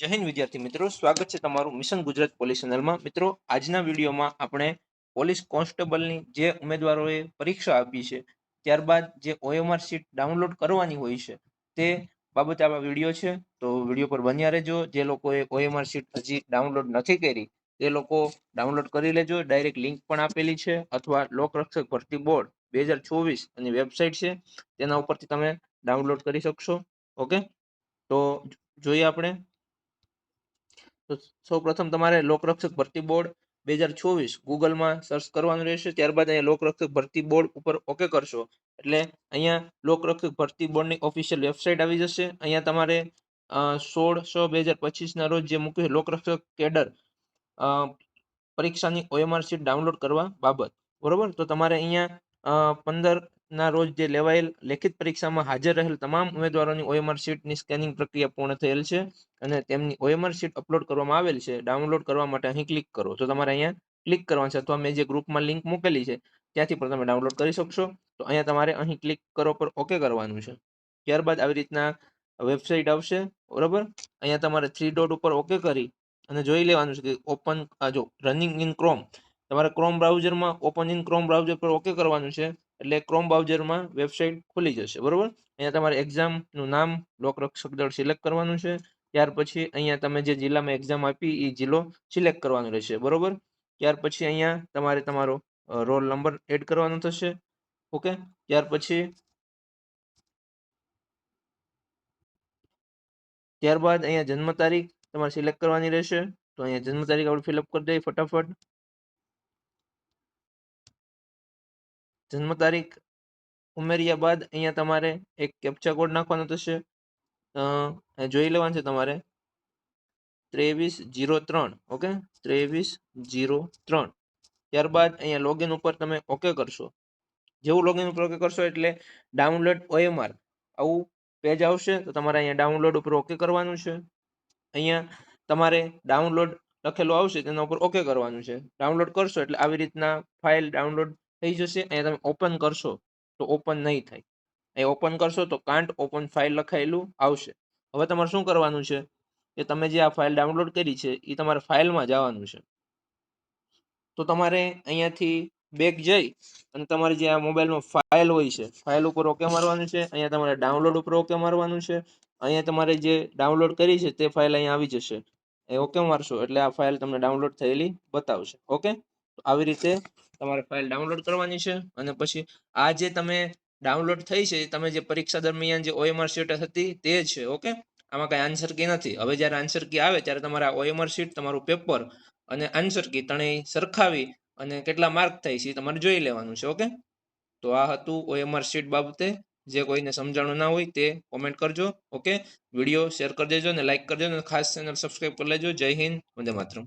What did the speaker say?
જય હિન્દ, વિદ્યાર્થી મિત્રો. સ્વાગત છે તમારું મિશન ગુજરાત પોલીસ ચેનલમાં. મિત્રો, આજના વિડીયોમાં આપણે પોલીસ કોન્સ્ટેબલની જે ઉમેદવારોએ પરીક્ષા આપી છે, ત્યારબાદ જે ઓએમઆર શીટ ડાઉનલોડ કરવાની હોય છે, તે બાબતે આવા વીડિયો છે. તો વીડિયો પર બન્યા રહેજો. જે લોકોએ ઓએમઆર શીટ હજી ડાઉનલોડ નથી કરી, તે લોકો ડાઉનલોડ કરી લેજો. ડાયરેક્ટ લિંક પણ આપેલી છે, અથવા લોકરક્ષક ભરતી બોર્ડ બે હજાર ચોવીસ અને વેબસાઇટ છે, તેના ઉપરથી તમે ડાઉનલોડ કરી શકશો. ઓકે? તો જોઈએ આપણે. તો સૌ પ્રથમ તમારે લોકરક્ષક ભરતી બોર્ડ બે હજાર ચોવીસ ગૂગલમાં સર્ચ કરવાનું રહેશે. ત્યારબાદ અહીંયા લોકરક્ષક ભરતી બોર્ડ ઉપર ઓકે કરશો. એટલે અહીંયા લોકરક્ષક ભરતી બોર્ડની ઓફિશિયલ વેબસાઇટ આવી જશે. અહીંયા તમારે સોળ સો બે હજાર પચીસના રોજ જે મૂક્યું છે લોકરક્ષક કેડર પરીક્ષાની ઓએમઆર શીટ ડાઉનલોડ કરવા બાબત. બરોબર? તો તમારે અહીંયા પંદર ના રોજ જે લેવાયેલ લેખિત પરીક્ષામાં હાજર રહેલ તમામ ઉમેદવારોની ઓએમઆર શીટની સ્કેનિંગ પ્રક્રિયા પૂર્ણ થયેલ છે અને તેમની ઓએમઆર શીટ અપલોડ કરવામાં આવેલ છે. ડાઉનલોડ કરવા માટે અહીં ક્લિક કરો. તો તમારે અહીંયા ક્લિક કરવાનું છે અથવા મેં જે ગ્રુપમાં લિંક મૂકેલી છે ત્યાંથી પણ તમે ડાઉનલોડ કરી શકશો. તો અહીંયા તમારે અહીં ક્લિક કરો પર ઓકે કરવાનું છે. ત્યારબાદ આવી રીતના વેબસાઇટ આવશે. બરોબર? અહીંયા તમારે થ્રી ડોટ ઉપર ઓકે કરી અને જોઈ લેવાનું છે કે ઓપન જો રનિંગ ઇન ક્રોમ તમારે ક્રોમ બ્રાઉઝરમાં ઓપન ઇન ક્રોમ બ્રાઉઝર પર ઓકે કરવાનું છે. એટલે ક્રોમ બ્રાઉઝરમાં વેબસાઇટ ખુલી જશે, બરોબર? અહીંયા તમારે એક્ઝામનું નામ લોકરક્ષક દળ સિલેક્ટ કરવાનું છે. ત્યાર પછી અહીંયા તમે જે જિલ્લામાં એક્ઝામ આપી એ જિલ્લો સિલેક્ટ કરવાનો રહેશે, બરોબર? ત્યાર પછી અહીંયા તમારે તમારો રોલ નંબર એડ કરવાનો થશે ઓકે ત્યાર પછી ત્યારબાદ અહીંયા જન્મ તારીખ તમારે સિલેક્ટ કરવાની રહેશે. તો અહીંયા જન્મ તારીખ આપણે ફિલઅપ કરી દઈએ ફટાફટ. જન્મ તારીખ ઉમેર્યા બાદ અહીંયા તમારે એક કેપ્ચા કોડ નાખવાનો થશે. જોઈ લેવાનું છે તમારે. ત્રેવીસ જીરો ત્રણ, ઓકે? ત્રેવીસ જીરો ત્રણ. ત્યારબાદ અહીંયા લોગિન ઉપર તમે ઓકે કરશો. જેવું લોગિન ઉપર ઓકે કરશો એટલે ડાઉનલોડ ઓએમઆર આવું પેજ આવશે તો તમારે અહીંયા ડાઉનલોડ ઉપર ઓકે કરવાનું છે. અહીંયા તમારે ડાઉનલોડ લખેલું આવશે તેના ઉપર ઓકે કરવાનું છે. ડાઉનલોડ કરશો એટલે આવી રીતના ફાઇલ ડાઉનલોડ થઈ જશે, અહીંયા તમે ઓપન કરશો તો ઓપન નહીં થાય. અહીં ઓપન કરશો તો કાન્ટ ઓપન ફાઇલ લખાયેલું આવશે. હવે તમારે શું કરવાનું છે? કે તમે જે આ ફાઇલ ડાઉનલોડ કરી છે એ તમારે ફાઇલમાં જવાનું છે. તો તમારે અહીંયાથી બેક જઈ અને તમારે જે આ મોબાઈલમાં ફાઇલ હોય છે ફાઇલ ઉપર ઓકે મારવાનું છે, અહીંયા તમારે ડાઉનલોડ ઉપર ઓકે મારવાનું છે, અહીંયા તમારે જે ડાઉનલોડ કરી છે તે ફાઇલ અહીંયા આવી જશે. એ ઓકે મારશો એટલે આ ફાઇલ તમને ડાઉનલોડ થયેલી બતાવશે. ઓકે તો આવી રીતે તમારે ફાઇલ ડાઉનલોડ કરવાની છે અને પછી આ જે તમે ડાઉનલોડ થઈ છે, તમે જે પરીક્ષા દરમિયાન જે ઓએમઆર શીટ હતી તે છે ઓકે આમાં કાંઈ આન્સર કી નથી. હવે જ્યારે આન્સર કી આવે ત્યારે તમારે આ ઓએમઆર શીટ તમારું પેપર અને આન્સર કી ત્રણેય સરખાવી અને કેટલા માર્ક થાય છે તમારે જોઈ લેવાનું છે ઓકે તો આ હતું ઓએમઆર શીટ બાબતે. જે કોઈને સમજાણું ના હોય તે કોમેન્ટ કરજો ઓકે વીડિયો શેર કરી દેજો અને લાઇક કરજો અને ખાસ ચેનલ સબસ્ક્રાઈબ કરી લેજો. જય હિન્દ, વંદે માતરમ.